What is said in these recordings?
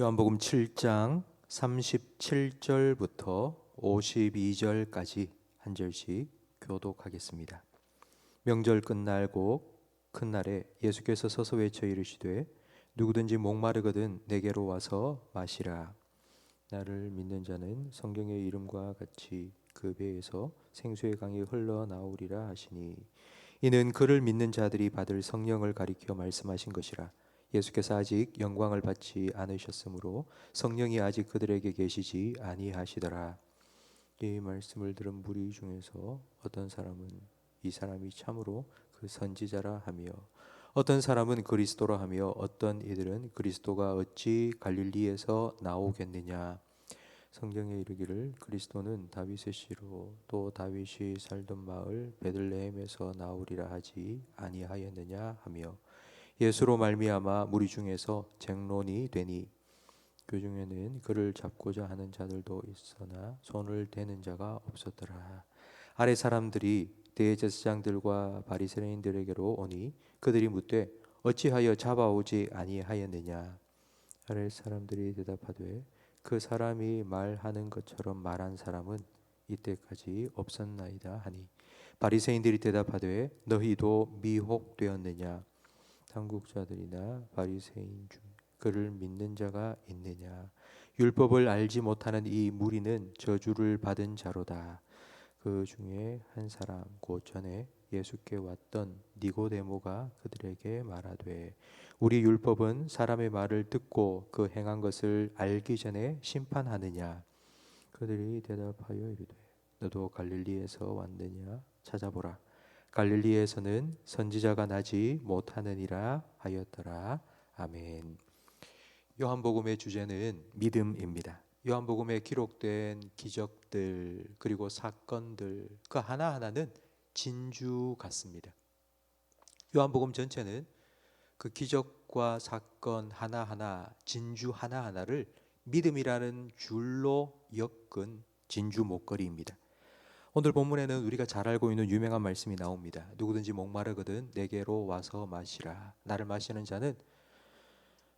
요한복음 7장 37절부터 52절까지 한 절씩 교독하겠습니다. 명절 끝날고 큰 날에 예수께서 서서 외쳐 이르시되 누구든지 목마르거든 내게로 와서 마시라. 나를 믿는 자는 성경의 이름과 같이 그 배에서 생수의 강이 흘러 나오리라 하시니 이는 그를 믿는 자들이 받을 성령을 가리켜 말씀하신 것이라. 예수께서 아직 영광을 받지 않으셨으므로 성령이 아직 그들에게 계시지 아니하시더라. 이 말씀을 들은 무리 중에서 어떤 사람은 이 사람이 참으로 그 선지자라 하며 어떤 사람은 그리스도라 하며 어떤 이들은 그리스도가 어찌 갈릴리에서 나오겠느냐 성경에 이르기를 그리스도는 다윗의 씨로 또 다윗이 살던 마을 베들레헴에서 나오리라 하지 아니하였느냐 하며 예수로 말미암아 무리 중에서 쟁론이 되니 그 중에는 그를 잡고자 하는 자들도 있으나 손을 대는 자가 없었더라. 아래 사람들이 대제사장들과 바리새인들에게로 오니 그들이 묻되 어찌하여 잡아오지 아니하였느냐. 아래 사람들이 대답하되 그 사람이 말하는 것처럼 말한 사람은 이때까지 없었나이다 하니 바리새인들이 대답하되 너희도 미혹되었느냐 당국자들이나 바리새인 중 그를 믿는 자가 있느냐? 율법을 알지 못하는 이 무리는 저주를 받은 자로다. 그 중에 한 사람 곧 전에 예수께 왔던 니고데모가 그들에게 말하되 우리 율법은 사람의 말을 듣고 그 행한 것을 알기 전에 심판하느냐? 그들이 대답하여 이르되 너도 갈릴리에서 왔느냐? 찾아보라 갈릴리에서는 선지자가 나지 못하느니라 하였더라. 아멘. 요한복음의 주제는 믿음입니다. 요한복음에 기록된 기적들 그리고 사건들 그 하나하나는 진주 같습니다. 요한복음 전체는 그 기적과 사건 하나하나 진주 하나하나를 믿음이라는 줄로 엮은 진주 목걸이입니다. 오늘 본문에는 우리가 잘 알고 있는 유명한 말씀이 나옵니다. 누구든지 목마르거든 내게로 와서 마시라. 나를 마시는 자는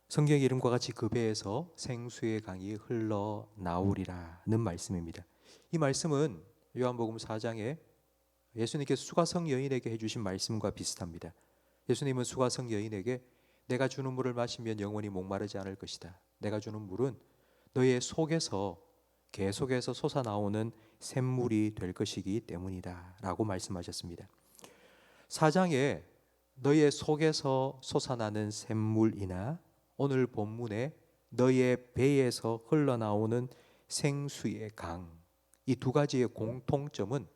성경 이름과 같이 그 배에서 생수의 강이 흘러 나오리라는 말씀입니다. 이 말씀은 요한복음 4장에 예수님께서 수가성 여인에게 해주신 말씀과 비슷합니다. 예수님은 수가성 여인에게 내가 주는 물을 마시면 영원히 목마르지 않을 것이다. 내가 주는 물은 너의 속에서 계속해서 솟아나오는 샘물이 될 것이기 때문이다 라고 말씀하셨습니다. 사장에 너의 속에서 솟아나는 샘물이나 오늘 본문에 너의 배에서 흘러나오는 생수의 강 이 두 가지의 공통점은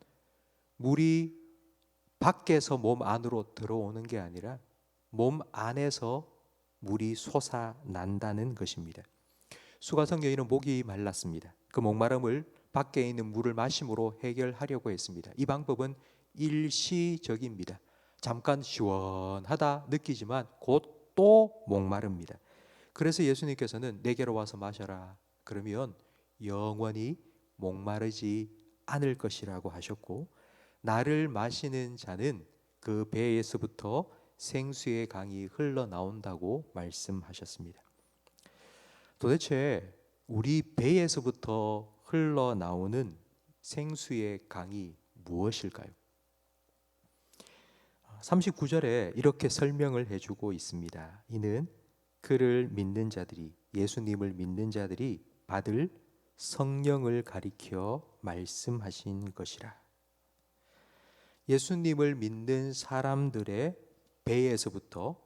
물이 밖에서 몸 안으로 들어오는 게 아니라 몸 안에서 물이 솟아난다는 것입니다. 수가성 여인은 목이 말랐습니다. 그 목마름을 밖에 있는 물을 마심으로 해결하려고 했습니다. 이 방법은 일시적입니다. 잠깐 시원하다 느끼지만 곧 또 목마릅니다. 그래서 예수님께서는 내게로 와서 마셔라. 그러면 영원히 목마르지 않을 것이라고 하셨고 나를 마시는 자는 그 배에서부터 생수의 강이 흘러나온다고 말씀하셨습니다. 도대체 우리 배에서부터 흘러나오는 생수의 강이 무엇일까요? 39절에 이렇게 설명을 해주고 있습니다. 이는 그를 믿는 자들이 예수님을 믿는 자들이 받을 성령을 가리켜 말씀하신 것이라. 예수님을 믿는 사람들의 배에서부터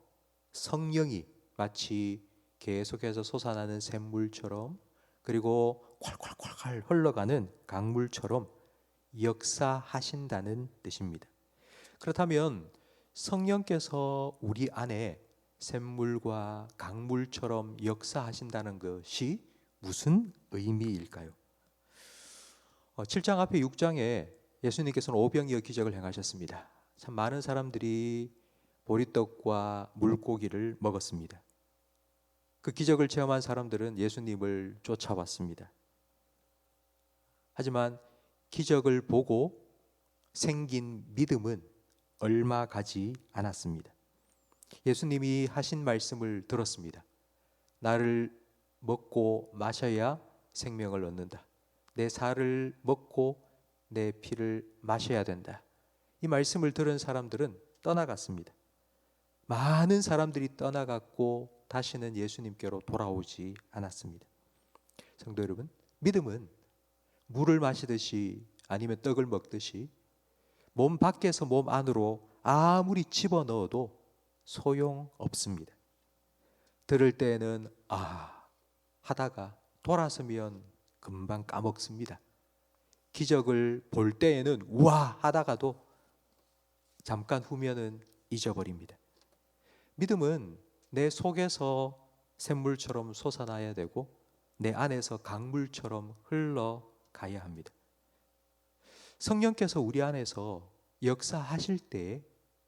성령이 마치 계속해서 솟아나는 샘물처럼 그리고 콸콸콸콸 흘러가는 강물처럼 역사하신다는 뜻입니다. 그렇다면 성령께서 우리 안에 샘물과 강물처럼 역사하신다는 것이 무슨 의미일까요? 7장 어, 앞에 6장에 예수님께서는 오병이어 기적을 행하셨습니다. 참 많은 사람들이 보리떡과 물고기를 먹었습니다. 그 기적을 체험한 사람들은 예수님을 쫓아왔습니다. 하지만 기적을 보고 생긴 믿음은 얼마 가지 않았습니다. 예수님이 하신 말씀을 들었습니다. 나를 먹고 마셔야 생명을 얻는다. 내 살을 먹고 내 피를 마셔야 된다. 이 말씀을 들은 사람들은 떠나갔습니다. 많은 사람들이 떠나갔고 다시는 예수님께로 돌아오지 않았습니다. 성도 여러분, 믿음은 물을 마시듯이 아니면 떡을 먹듯이 몸 밖에서 몸 안으로 아무리 집어 넣어도 소용 없습니다. 들을 때에는 아 하다가 돌아서면 금방 까먹습니다. 기적을 볼 때에는 우와 하다가도 잠깐 후면은 잊어버립니다. 믿음은 내 속에서 샘물처럼 솟아나야 되고 내 안에서 강물처럼 흘러가야 합니다. 성령께서 우리 안에서 역사하실 때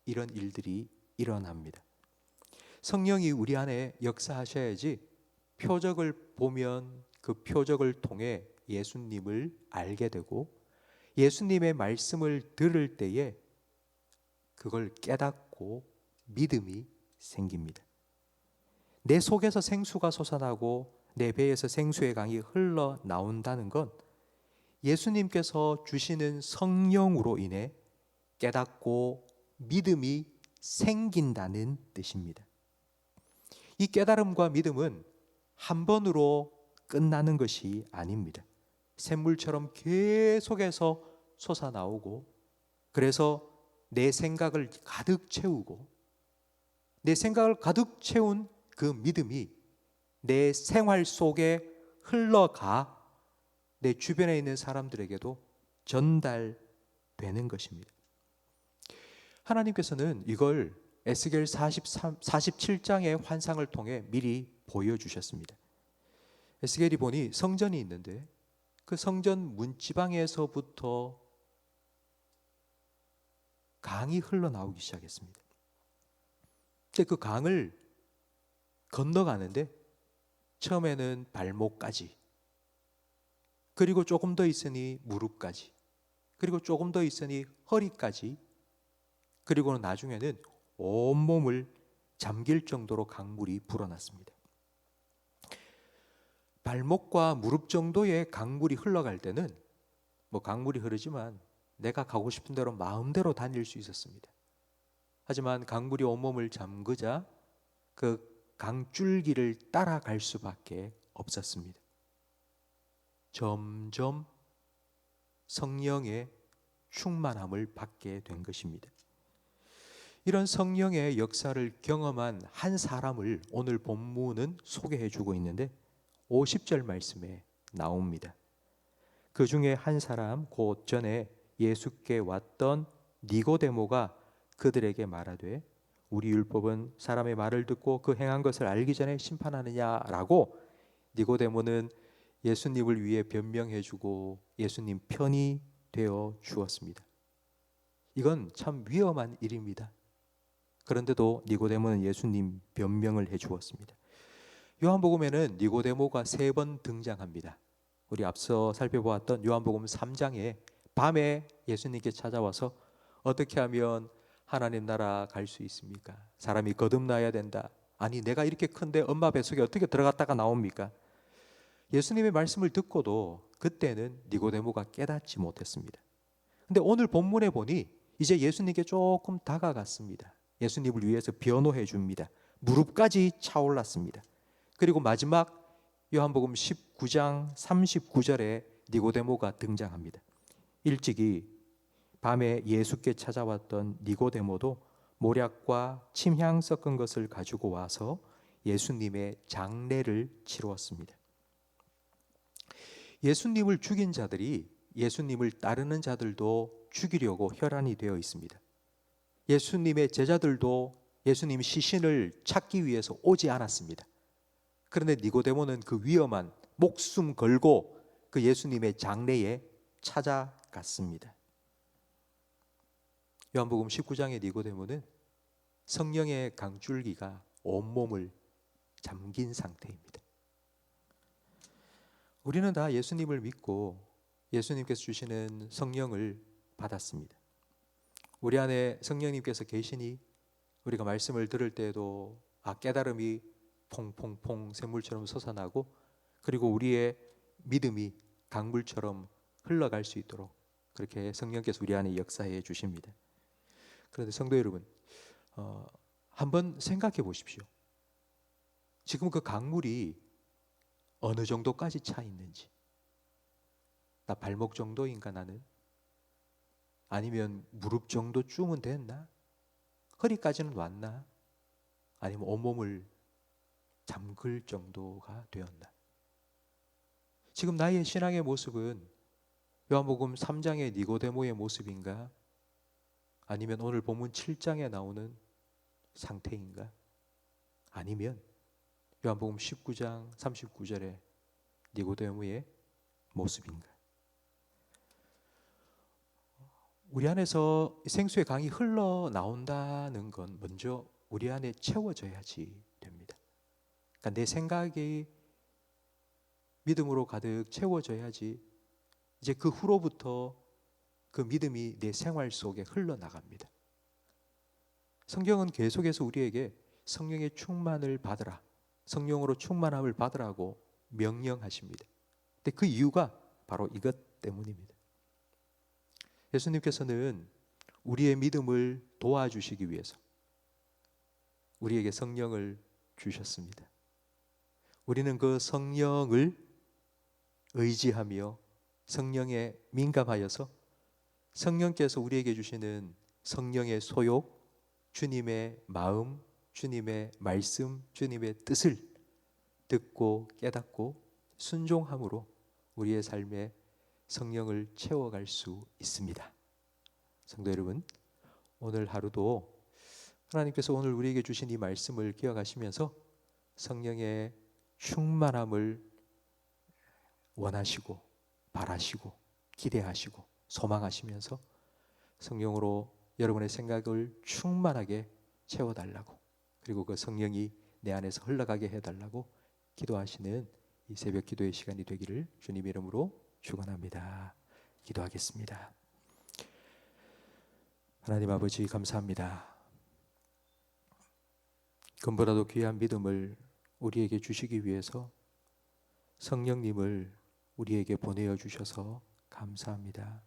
이런 일들이 일어납니다. 성령이 우리 안에 역사하셔야지 표적을 보면 그 표적을 통해 예수님을 알게 되고 예수님의 말씀을 들을 때에 그걸 깨닫고 믿음이 생깁니다. 내 속에서 생수가 솟아나고 내 배에서 생수의 강이 흘러 나온다는 건 예수님께서 주시는 성령으로 인해 깨닫고 믿음이 생긴다는 뜻입니다. 이 깨달음과 믿음은 한 번으로 끝나는 것이 아닙니다. 샘물처럼 계속해서 솟아나오고 그래서 내 생각을 가득 채우고 내 생각을 가득 채운 그 믿음이 내 생활 속에 흘러가 내 주변에 있는 사람들에게도 전달되는 것입니다. 하나님께서는 이걸 에스겔 43, 47장의 환상을 통해 미리 보여주셨습니다. 에스겔이 보니 성전이 있는데 그 성전 문지방에서부터 강이 흘러나오기 시작했습니다. 그 강을 건너가는데 처음에는 발목까지 그리고 조금 더 있으니 무릎까지 그리고 조금 더 있으니 허리까지 그리고는 나중에는 온몸을 잠길 정도로 강물이 불어났습니다. 발목과 무릎 정도의 강물이 흘러갈 때는 뭐 강물이 흐르지만 내가 가고 싶은 대로 마음대로 다닐 수 있었습니다. 하지만 강물이 온몸을 잠그자 그 강줄기를 따라갈 수밖에 없었습니다. 점점 성령의 충만함을 받게 된 것입니다. 이런 성령의 역사를 경험한 한 사람을 오늘 본문은 소개해 주고 있는데 50절 말씀에 나옵니다. 그 중에 한 사람 곧 전에 예수께 왔던 니고데모가 그들에게 말하되 우리 율법은 사람의 말을 듣고 그 행한 것을 알기 전에 심판하느냐라고 니고데모는 예수님을 위해 변명해 주고 예수님 편이 되어 주었습니다. 이건 참 위험한 일입니다. 그런데도 니고데모는 예수님 변명을 해 주었습니다. 요한복음에는 니고데모가 세 번 등장합니다. 우리 앞서 살펴보았던 요한복음 3장에 밤에 예수님께 찾아와서 어떻게 하면 하나님 나라 갈 수 있습니까? 사람이 거듭나야 된다. 아니 내가 이렇게 큰데 엄마 뱃속에 어떻게 들어갔다가 나옵니까? 예수님의 말씀을 듣고도 그때는 니고데모가 깨닫지 못했습니다. 근데 오늘 본문에 보니 이제 예수님께 조금 다가갔습니다. 예수님을 위해서 변호해 줍니다. 무릎까지 차올랐습니다. 그리고 마지막 요한복음 19장 39절에 니고데모가 등장합니다. 일찍이 밤에 예수께 찾아왔던 니고데모도 모략과 침향 섞은 것을 가지고 와서 예수님의 장례를 치루었습니다. 예수님을 죽인 자들이 예수님을 따르는 자들도 죽이려고 혈안이 되어 있습니다. 예수님의 제자들도 예수님 시신을 찾기 위해서 오지 않았습니다. 그런데 니고데모는 그 위험한 목숨 걸고 그 예수님의 장례에 찾아갔습니다. 요한복음 19장의 니고데모는 성령의 강줄기가 온몸을 잠긴 상태입니다. 우리는 다 예수님을 믿고 예수님께서 주시는 성령을 받았습니다. 우리 안에 성령님께서 계시니 우리가 말씀을 들을 때에도 아 깨달음이 퐁퐁퐁 샘물처럼 솟아나고 그리고 우리의 믿음이 강물처럼 흘러갈 수 있도록 그렇게 성령께서 우리 안에 역사해 주십니다. 그런데 성도 여러분, 어, 한번 생각해 보십시오. 지금 그 강물이 어느 정도까지 차 있는지. 나 발목 정도인가 나는? 아니면 무릎 정도 쭈면 됐나? 허리까지는 왔나? 아니면 온몸을 잠글 정도가 되었나? 지금 나의 신앙의 모습은 요한복음 3장의 니고데모의 모습인가? 아니면 오늘 본문 7장에 나오는 상태인가? 아니면 요한복음 19장 39절에 니고데모의 모습인가? 우리 안에서 생수의 강이 흘러 나온다는 건 먼저 우리 안에 채워져야지 됩니다. 그러니까 내 생각이 믿음으로 가득 채워져야지 이제 그 후로부터 그 믿음이 내 생활 속에 흘러나갑니다. 성경은 계속해서 우리에게 성령의 충만을 받으라. 성령으로 충만함을 받으라고 명령하십니다. 근데 그 이유가 바로 이것 때문입니다. 예수님께서는 우리의 믿음을 도와주시기 위해서 우리에게 성령을 주셨습니다. 우리는 그 성령을 의지하며 성령에 민감하여서 성령께서 우리에게 주시는 성령의 소욕, 주님의 마음, 주님의 말씀, 주님의 뜻을 듣고 깨닫고 순종함으로 우리의 삶에 성령을 채워갈 수 있습니다. 성도 여러분, 오늘 하루도 하나님께서 오늘 우리에게 주신 이 말씀을 기억하시면서 성령의 충만함을 원하시고 바라시고 기대하시고 소망하시면서 성령으로 여러분의 생각을 충만하게 채워달라고 그리고 그 성령이 내 안에서 흘러가게 해달라고 기도하시는 이 새벽 기도의 시간이 되기를 주님 이름으로 축원합니다. 기도하겠습니다. 하나님 아버지 감사합니다. 금보다도 귀한 믿음을 우리에게 주시기 위해서 성령님을 우리에게 보내어 주셔서 감사합니다.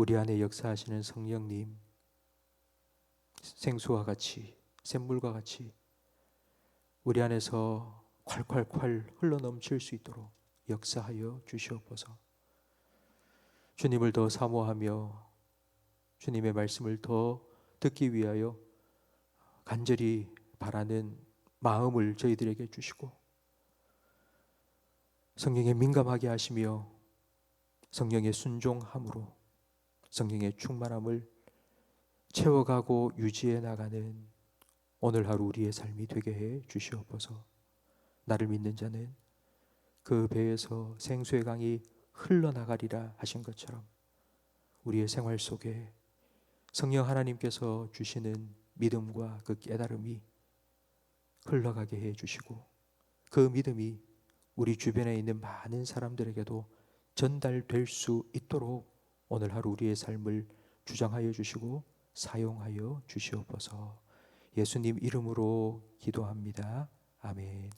우리 안에 역사하시는 성령님, 생수와 같이, 샘물과 같이 우리 안에서 콸콸콸 흘러 넘칠 수 있도록 역사하여 주시옵소서. 주님을 더 사모하며 주님의 말씀을 더 듣기 위하여 간절히 바라는 마음을 저희들에게 주시고 성령에 민감하게 하시며 성령의 순종함으로 성령의 충만함을 채워가고 유지해 나가는 오늘 하루 우리의 삶이 되게 해 주시옵소서. 나를 믿는 자는 그 배에서 생수의 강이 흘러나가리라 하신 것처럼 우리의 생활 속에 성령 하나님께서 주시는 믿음과 그 깨달음이 흘러가게 해 주시고 그 믿음이 우리 주변에 있는 많은 사람들에게도 전달될 수 있도록 오늘 하루 우리의 삶을 주장하여 주시고 사용하여 주시옵소서. 예수님 이름으로 기도합니다. 아멘.